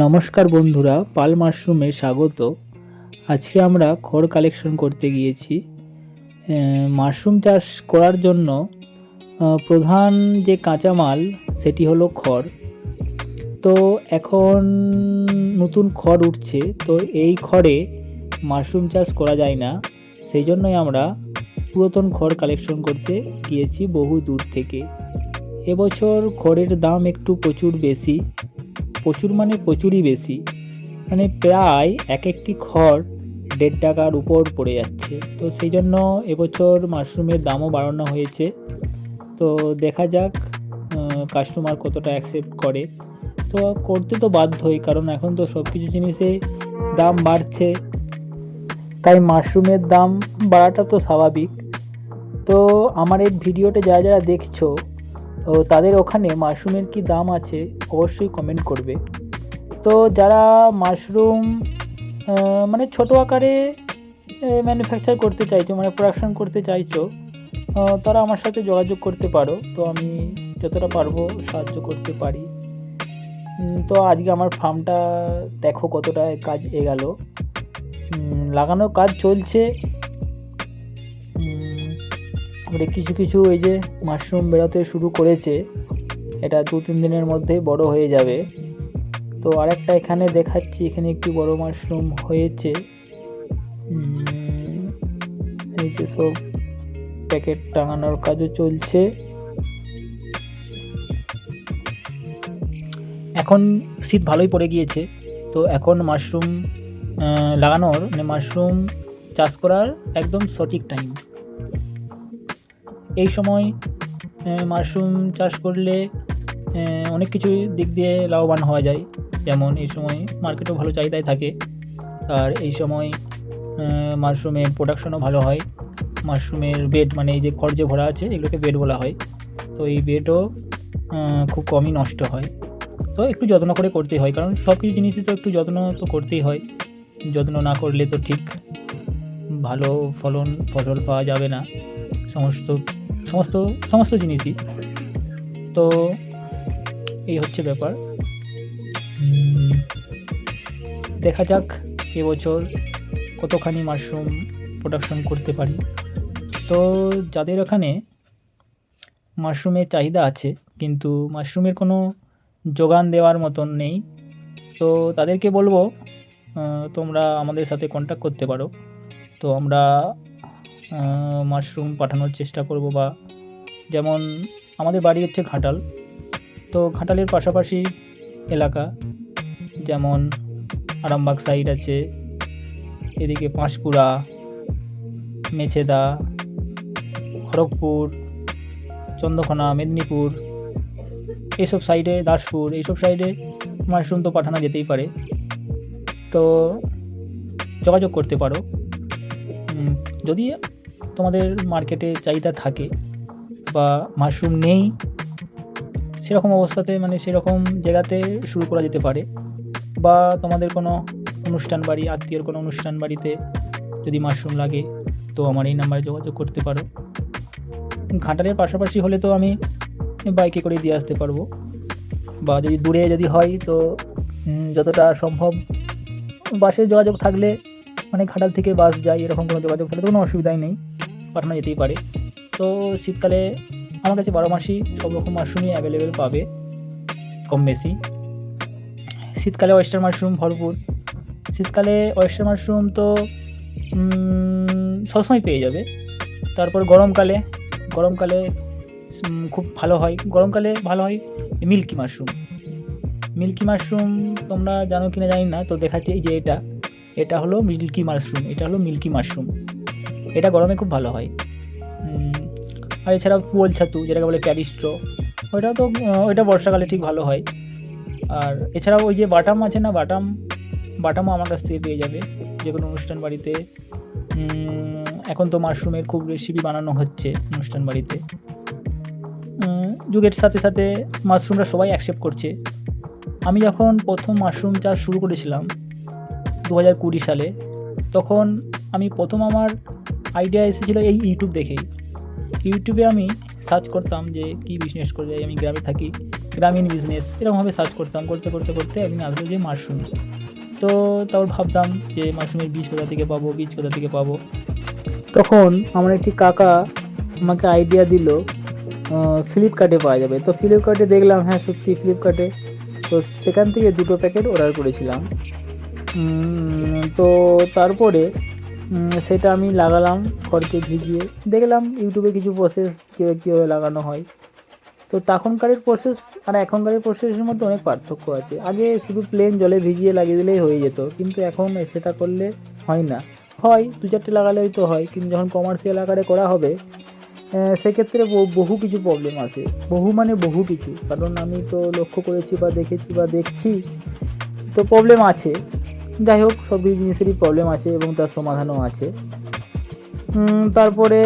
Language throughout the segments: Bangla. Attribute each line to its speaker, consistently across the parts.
Speaker 1: নমস্কার বন্ধুরা, পাল মাশরুমে স্বাগত। আজকে আমরা খড় কালেকশন করতে গিয়েছি। মাশরুম চাষ করার জন্য প্রধান যে কাঁচামাল সেটি হলো খড়। তো এখন নতুন খড় উঠছে, তো এই খড়ে মাশরুম চাষ করা যায় না। সেই জন্যই আমরা পুরাতন খড় কালেকশন করতে গিয়েছি বহু দূর থেকে। এবছর খড়ের দাম একটু প্রচুর বেশি। প্রচুর মানে প্রচুরই বেশি। মানে প্রায় এক একটি খড় দেড় টাকার উপর পড়ে যাচ্ছে। তো সেই জন্য এবছর মাশরুমের দামও বাড়ানো হয়েছে। তো দেখা যাক কাস্টমার কতটা অ্যাকসেপ্ট করে। তো করতে তো বাধ্যই, কারণ এখন তো সব কিছু জিনিসে দাম বাড়ছে। তাই মাশরুমের দাম বাড়াটা তো স্বাভাবিক। তো আমার এই ভিডিওটা যারা যারা দেখছ ও তাদের ওখানে মাশরুমের কি দাম আছে অবশ্যই কমেন্ট করবে। তো যারা মাশরুম মানে ছোট আকারে ম্যানুফ্যাকচার করতে চাইছো মানে প্রোডাকশন করতে চাইছো তারা আমার সাথে যোগাযোগ করতে পারো। তো আমি যতটা পারব সাহায্য করতে পারি। তো আজকে আমার ফার্মটা দেখো কতটা কাজ এগালো। উম, লাগানোর কাজ চলছে। এবারে কিছু কিছু এই যে মাশরুম বেরোতে শুরু করেছে, এটা দু তিন দিনের মধ্যে বড় হয়ে যাবে। তো আরেকটা এখানে দেখাচ্ছি, এখানে একটি বড় মাশরুম হয়েছে। এই যে সব প্যাকেট টাঙানোর কাজও চলছে। এখন শীত ভালোই পড়ে গিয়েছে, তো এখন মাশরুম লাগানোর মানে মাশরুম চাষ করার একদম সঠিক টাইম এই সময় মাশরুম চাষ করলে অনেক কিছু দিক দিয়ে লাভবান হওয়া যায়। যেমন এই সময় মার্কেটও ভালো চাহিদায় থাকে। আর এই সময় মাশরুমের প্রোডাকশনও ভালো হয়। মাশরুমের বেড মানে এই যে খড় যে ভরা আছে, এগুলোকে বেড বলা হয়। তো এই বেডও খুব কমই নষ্ট হয়। তো একটু যত্ন করে করতেই হয়। কারণ সব কিছু জিনিসই তো একটু যত্ন তো করতেই হয়। যত্ন না করলে তো ঠিক ভালো ফলন, ফসল পাওয়া যাবে না। সমস্ত সমস্ত সমস্ত জিনিসই। তো এই হচ্ছে ব্যাপার। দেখা যাক এবছর কতখানি মাশরুম প্রোডাকশন করতে পারি। তো যাদের ওখানে মাশরুমের চাহিদা আছে, কিন্তু মাশরুমের কোনো যোগান দেওয়ার মতন নেই, তো তাদেরকে বলব তোমরা আমাদের সাথে কন্ট্যাক্ট করতে পারো। তো আমরা মাশরুম পাঠানোর চেষ্টা করব বা যেমন আমাদের বাড়ি হচ্ছে ঘাটাল। তো ঘাটালের পাশাপাশি এলাকা, যেমন আরামবাগ সাইড আছে, এদিকে পাঁশকুড়া, মেছেদা, খড়গপুর, চন্দ্রকোনা, মেদিনীপুর এইসব সাইডে দাসপুর এইসব সাইডে মাশরুম তো পাঠানো যেতেই পারে। তো যোগাযোগ করতে পারো। যদি তোমাদের মার্কেটে চাহিদা থাকে বা মাশরুম নেই, সেরকম অবস্থাতে মানে সেরকম জায়গাতে শুরু করা যেতে পারে। বা তোমাদের কোনো অনুষ্ঠান বাড়ি, আত্মীয়র কোনো অনুষ্ঠান বাড়িতে যদি মাশরুম লাগে, তো আমার এই নাম্বারে যোগাযোগ করতে পারো। ঘাটালের পাশাপাশি হলে তো আমি বাইকে করে দিয়ে আসতে পারব। বা যদি দূরে যদি হয়, তো যতটা সম্ভব বাসে যোগাযোগ থাকলে মানে ঘাটাল থেকে বাস যায়, এরকম কোনো যোগাযোগ থাকলে কোনো অসুবিধাই নেই। পাঠানো যেতেই পারে। তো শীতকালে আমার কাছে বারো মাসই সব রকম মাশরুমই অ্যাভেলেবেল পাবে, কম বেশি। শীতকালে ওয়েস্টার মাশরুম ভরপুর শীতকালে ওয়েস্টার মাশরুম তো সবসময় পেয়ে যাবে। তারপর গরমকালে গরমকালে খুব ভালো হয়। গরমকালে ভালো হয় মিল্কি মাশরুম মিল্কি মাশরুম তোমরা জানো কি না জানি না, তো দেখাচ্ছে যে এটা। এটা হলো মিল্কি মাশরুম এটা হলো মিল্কি মাশরুম এটা গরমে খুব ভালো হয়। আর এছাড়াও পুয়োল ছাতু, যেটাকে বলে প্যারিস্ট্রো ওইটা তো ওইটা বর্ষাকালে ঠিক ভালো হয়। আর এছাড়াও ওই যে বাটাম আছে না, বাটাম, বাটামও আমার কাছ থেকে পেয়ে যাবে যে কোনো অনুষ্ঠান বাড়িতে। এখন তো মাশরুমের খুব রেসিপি বানানো হচ্ছে অনুষ্ঠান বাড়িতে। যুগের সাথে সাথে মাশরুমটা সবাই অ্যাকসেপ্ট করছে। আমি যখন প্রথম মাশরুম চাষ শুরু করেছিলাম, দু হাজার কুড়ি সালে, তখন আমি প্রথম আমার আইডিয়া এসেছিল এই ইউটিউব দেখেই। ইউটিউবে আমি সার্চ করতাম যে কী বিজনেস করে যাই, আমি গ্রামে থাকি, গ্রামীণ বিজনেস এরকমভাবে সার্চ করতাম, করতে করতে করতে একদিন আসলো যে মাশরুম। তো তারপর ভাবতাম যে মাশরুমের বীজ কোথা থেকে পাবো, বীজ কোথা থেকে পাবো। তখন আমার একটি কাকা আমাকে আইডিয়া দিল ফ্লিপকার্টে পাওয়া যাবে। তো ফ্লিপকার্টে দেখলাম হ্যাঁ সত্যি ফ্লিপকার্টে তো সেখান থেকে দুটো প্যাকেট অর্ডার করেছিলাম। তো তারপরে সেটা আমি লাগালাম, খড়কে ভিজিয়ে। দেখলাম ইউটিউবে কিছু প্রসেস কীভাবে কীভাবে লাগানো হয়। তো তখনকারের প্রসেস আর এখনকারের প্রসেসের মধ্যে অনেক পার্থক্য আছে। আগে শুধু প্লেন জলে ভিজিয়ে লাগিয়ে দিলেই হয়ে যেত, কিন্তু এখন সেটা করলে হয় না। হয়, দু চারটে লাগালে হয়তো হয়, কিন্তু যখন কমার্শিয়াল আকারে করা হবে সেক্ষেত্রে বহু কিছু প্রবলেম আসে। বহু মানে বহু কিছু। কারণ আমি তো লক্ষ্য করেছি বা দেখেছি বা দেখছি, তো প্রবলেম আছে। যাই হোক সব কিছু জিনিসেরই প্রবলেম আছে এবং তার সমাধানও আছে। তারপরে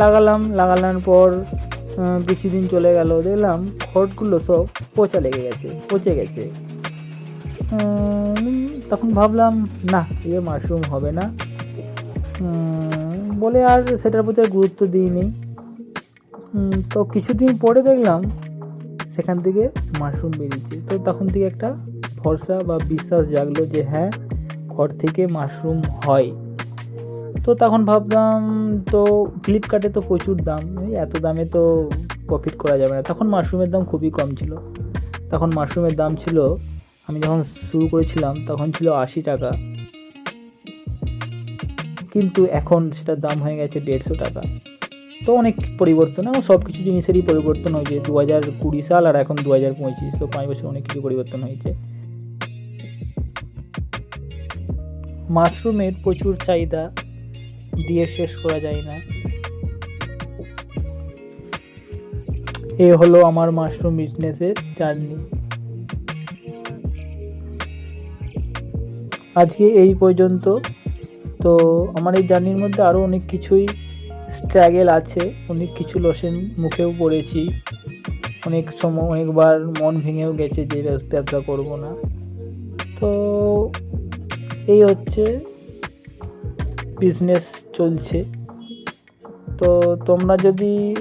Speaker 1: লাগালাম লাগানোর পর কিছুদিন চলে গেল, দেখলাম খড়গুলো সব পচা লেগে গেছে, পচে গেছে। তখন ভাবলাম, না, এ মাশরুম হবে না। বলে আর সেটার প্রতি গুরুত্ব দিইনি। তো কিছুদিন পরে দেখলাম, সেখান থেকে মাশরুম বেরিয়েছে। তো তখন থেকে একটা ভরসা বা বিশ্বাস জাগলো যে হ্যাঁ ঘর থেকে মাশরুম হয়। তো তখন ভাবলাম, তো ফ্লিপকার্টে তো প্রচুর দাম এত দামে তো প্রফিট করা যাবে না। তখন মাশরুমের দাম খুবই কম ছিল। তখন মাশরুমের দাম ছিল, আমি যখন শুরু করেছিলাম, তখন ছিল আশি টাকা। কিন্তু এখন সেটার দাম হয়ে গেছে দেড়শো টাকা। তো অনেক পরিবর্তন, এবং সব কিছু জিনিসেরই পরিবর্তন হয়েছে। দু হাজার কুড়ি সাল আর এখন দু হাজার পঁচিশ, তো পাঁচ বছর অনেক কিছু পরিবর্তন হয়েছে। মাশরুমের প্রচুর চাহিদা দিয়ে শেষ করা যায় না। এ হলো আমার মাশরুম বিজনেসের জার্নি। আজকে এই পর্যন্ত। তো আমার এই জার্নির মধ্যে আরও অনেক কিছুই স্ট্রাগেল আছে, অনেক কিছু লসের মুখেও পড়েছি। অনেক সময়, অনেকবার মন ভেঙেও গেছে যে ব্যব- ব্যবসা করব না। তো এই হচ্ছে বিজনেস চলছে। তো তোমরা যদি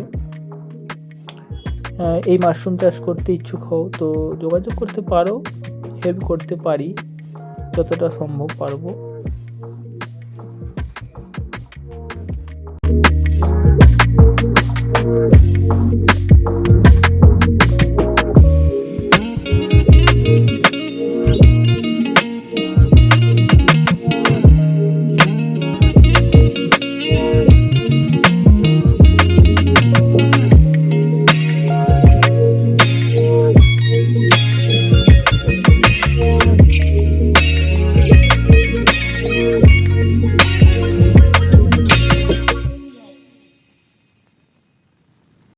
Speaker 1: এই মাশরুম চাষ করতে ইচ্ছুক হও, তো যোগাযোগ করতে পারো হেল্প করতে পারি, যতটা সম্ভব পারব।